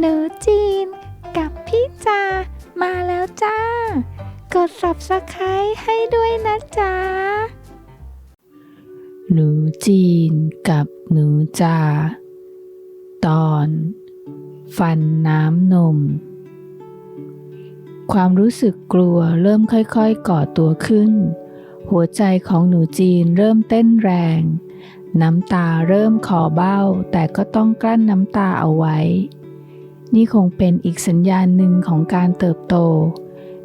หนูจีน กับพี่จามาแล้วจ้า กด subscribe ให้ด้วยนะจ๊ะ หนูจีนกับหนูจา ตอน ฟันน้ำนม ความรู้สึกกลัวเริ่มค่อยๆก่อตัวขึ้น หัวใจของหนูจีนเริ่มเต้นแรงน้ำตาเริ่มขอเบ้า แต่ก็ต้องกลั้นน้ำตาเอาไว้ นี่คงเป็นอีกสัญญาณหนึ่งของการเติบโต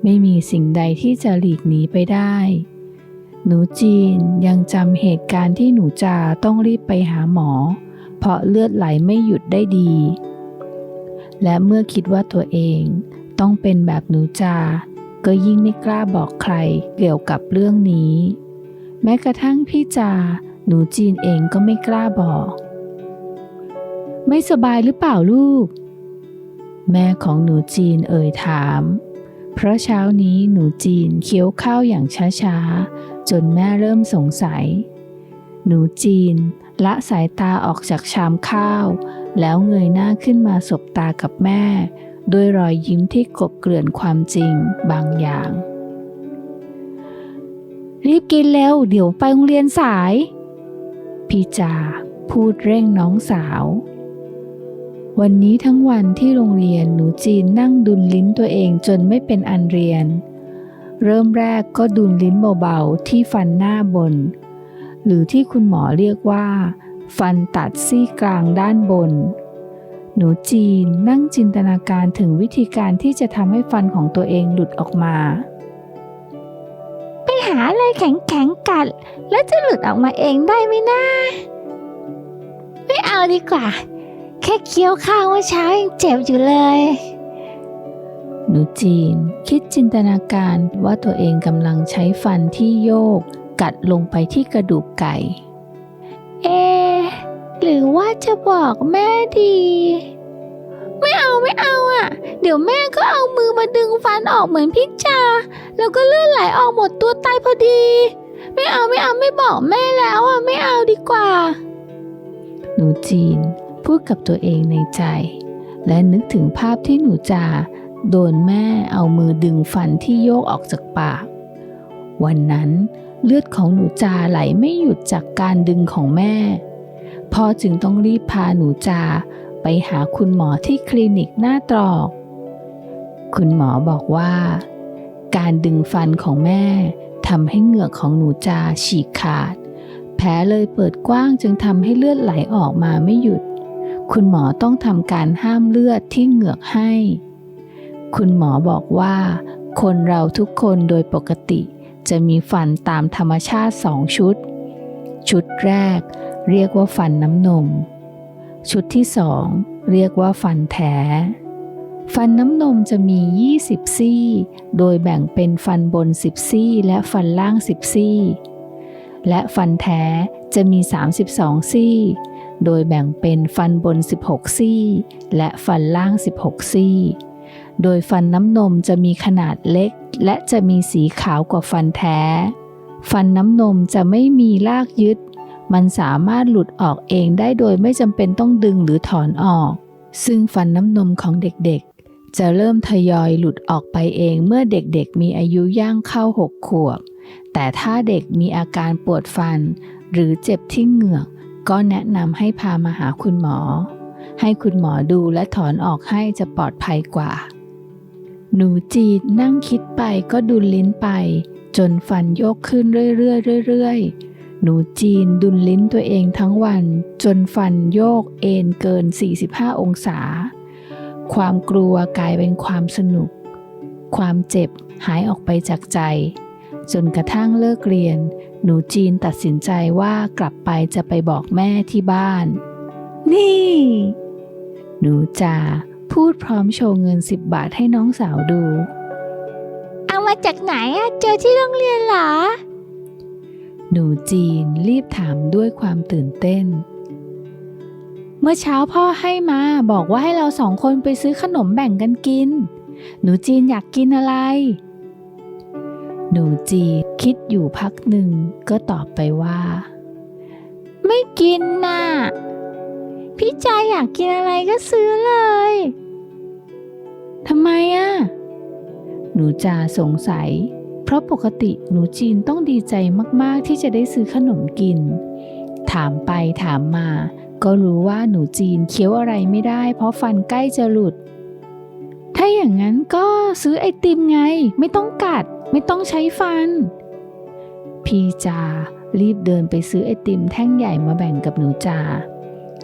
ไม่มีสิ่งใดที่จะหลีกหนีไปได้ หนูจีนยังจำเหตุการณ์ที่หนูจาต้องรีบไปหาหมอ เพราะเลือดไหลไม่หยุดได้ดี และเมื่อคิดว่าตัวเองต้องเป็นแบบหนูจาก็ยิ่งไม่กล้าบอกใครเกี่ยวกับเรื่องนี้ แม้กระทั่งพี่จา หนูจีนเองก็ไม่กล้าบอก ไม่สบายหรือเปล่าลูก แม่ของหนูจีนเอ่ยถาม เพราะเช้านี้หนูจีนเคี้ยวข้าวอย่างช้าๆ จนแม่เริ่มสงสัย หนูจีนละสายตาออกจากชามข้าว แล้วเงยหน้าขึ้นมาสบตากับแม่ ด้วยรอยยิ้มที่กบเกลื่อนความจริงบางอย่าง รีบกินเร็วเดี๋ยวไปโรงเรียนสาย พี่จาพูดเร่งน้องสาว วันนี้ทั้งวันที่โรงเรียนหนูจีนนั่งดุลลิ้นตัวเองจนไม่เป็นอันเรียน เริ่มแรกก็ดุลลิ้นเบาๆที่ฟันหน้าบน หรือที่คุณหมอเรียกว่า ฟันตัดซี่กลางด้านบน หนูจีนนั่งจินตนาการถึงวิธีการที่จะทำให้ฟันของตัวเองหลุดออกมา ไปหาอะไรแข็งๆกัด แล้วจะหลุดออกมาเองได้ไหมนะไม่เอาดีกว่า แค่เคี้ยวข้าวเมื่อเช้ายังเจ็บอยู่เลย หนูจีน คิดจินตนาการว่าตัวเองกำลังใช้ฟันที่โยก กัดลงไปที่กระดูกไก่ เอะหรือว่าจะบอกแม่ดี ไม่เอาไม่เอาอะ เดี๋ยวแม่ก็เอามือมาดึงฟันออกเหมือนพี่จา แล้วก็เลือดไหลออกหมดตัวตายพอดี ไม่เอาไม่เอาไม่บอกแม่แล้วอะไม่เอาดีกว่า หนูจีน พูดกับตัวเองในใจ และนึกถึงภาพที่หนูจาโดนแม่เอามือดึงฟันที่โยกออกจากปาก วันนั้นเลือดของหนูจาไหลไม่หยุดจากการดึงของแม่ พ่อจึงต้องรีบพาหนูจาไปหาคุณหมอที่คลินิกหน้าตรอก คุณหมอบอกว่า การดึงฟันของแม่ทำให้เหงือกของหนูจาฉีกขาด แผลเลยเปิดกว้างจึงทำให้เลือดไหลออกมาไม่หยุด คุณหมอต้องทำการห้ามเลือดที่เหงือกให้ คุณหมอบอกว่า คนเราทุกคนโดยปกติจะมีฟันตามธรรมชาติสองชุด ชุดแรกเรียกว่าฟันน้ำนม ชุดที่สองเรียกว่าฟันแท้ ฟันน้ำนมจะมี 20 ซี่ โดยแบ่งเป็นฟันบน 10 ซี่ และฟันล่าง 10 ซี่ และฟันแท้จะมี 32 ซี่ โดยแบ่งเป็นฟันบน 16 ซี่ และฟันล่าง 16 ซี่ โดยฟันน้ำนมจะมีขนาดเล็ก และจะมีสีขาวกว่าฟันแท้ ฟันน้ำนมจะไม่มีลากยึด มันสามารถหลุดออกเองได้โดยไม่จำเป็นต้องดึงหรือถอนออก ซึ่งฟันน้ำนมของเด็กๆ จะเริ่มทยอยหลุดออกไปเองเมื่อเด็กๆ มีอายุย่างเข้าหกขวบ แต่ถ้าเด็กมีอาการปวดฟัน หรือเจ็บที่เหงือก ก็แนะนำให้พามาหาคุณหมอ ให้คุณหมอดูและถอนออกให้จะปลอดภัยกว่า หนูจีนนั่งคิดไปก็ดุลลิ้นไป จนฟันโยกขึ้นเรื่อยๆเรื่อยๆ หนูจีนดุลลิ้นตัวเองทั้งวัน จนฟันโยกเอ็นเกิน 45 องศา ความกลัวกลายเป็นความสนุก ความเจ็บหายออกไปจากใจ จนกระทั่งเลิกเรียน หนูจีนตัดสินใจว่ากลับไปจะไปบอกแม่ที่บ้าน นี่ หนูจาพูดพร้อมโชว์เงินสิบบาทให้น้องสาวดู เอามาจากไหนอะเจอที่โรงเรียนเหรอ หนูจีนรีบถามด้วยความตื่นเต้น เมื่อเช้าพ่อให้มาบอกว่าให้เราสองคนไปซื้อขนมแบ่งกันกิน หนูจีนอยากกินอะไร หนูจีคิดอยู่พักหนึ่งก็ตอบไปว่า ไม่กินน่ะ พี่จาอยากกินอะไรก็ซื้อเลยทำไมอะ หนูจาสงสัย เพราะปกติหนูจีนต้องดีใจมากๆที่จะได้ซื้อขนมกิน ถามไปถามมา ก็รู้ว่าหนูจีนเคี้ยวอะไรไม่ได้ เพราะฟันใกล้จะหลุด ถ้าอย่างนั้นก็ซื้อไอติมไง ไม่ต้องกัด ไม่ต้องใช้ฟัน พี่จารีบเดินไปซื้อไอติมแท่งใหญ่มาแบ่งกับหนูจา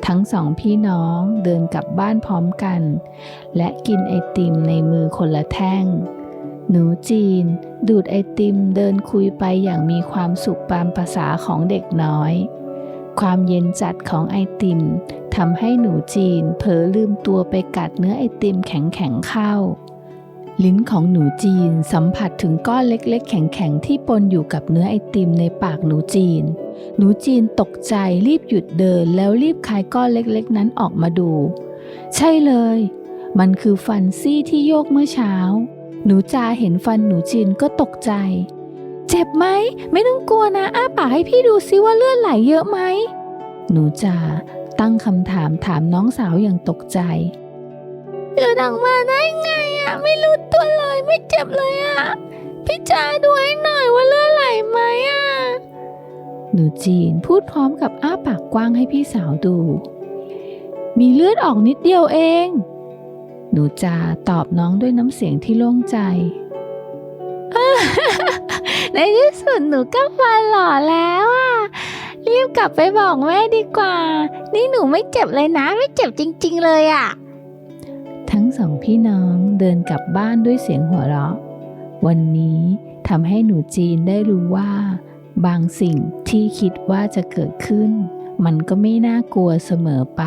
ทั้งสองพี่น้องเดินกลับบ้านพร้อมกัน และกินไอติมในมือคนละแท่ง หนูจีน ดูดไอติมเดินคุยไปอย่างมีความสุขตามภาษาของเด็กน้อย ความเย็นจัดของไอติมทำให้หนูจีนเผลอลืมตัวไปกัดเนื้อไอติมแข็งๆเข้า ลิ้นของหนูจีนสัมผัสถึงก้อนเล็กๆ แข็งๆ ที่ปนอยู่กับเนื้อไอติมในปากหนูจีน หนูจีนตกใจรีบหยุดเดินแล้วรีบคายก้อนเล็กๆ นั้นออกมาดู ใช่เลย มันคือฟันซี่ที่โยกเมื่อเช้า หนูจาเห็นฟันหนูจีนก็ตกใจ เจ็บไหม ไม่ต้องกลัวนะ อ้าปากให้พี่ดูซิว่าเลือดไหลเยอะไหม หนูจาตั้งคำถามถามน้องสาวอย่างตกใจหลุดออกมาได้ไงอะไม่รู้ตัวเลยไม่เจ็บเลยอะพี่จ๋าดูให้หน่อยว่าเลือดไหลไหมอะหนูจีนพูดพร้อมกับอ้าปากกว้างให้พี่สาวดู มีเลือดออกนิดเดียวเอง หนูจาตอบน้องด้วยน้ำเสียงที่โล่งใจ ในที่สุดหนูก็ฟันหล่อแล้วอะรีบกลับไปบอกแม่ดีกว่า นี่หนูไม่เจ็บเลยนะ ไม่เจ็บจริง ๆ เลยอะทั้งสองพี่น้องเดินกลับบ้านด้วยเสียงหัวเราะ วันนี้ทำให้หนูจีนได้รู้ว่า บางสิ่งที่คิดว่าจะเกิดขึ้น มันก็ไม่น่ากลัวเสมอไป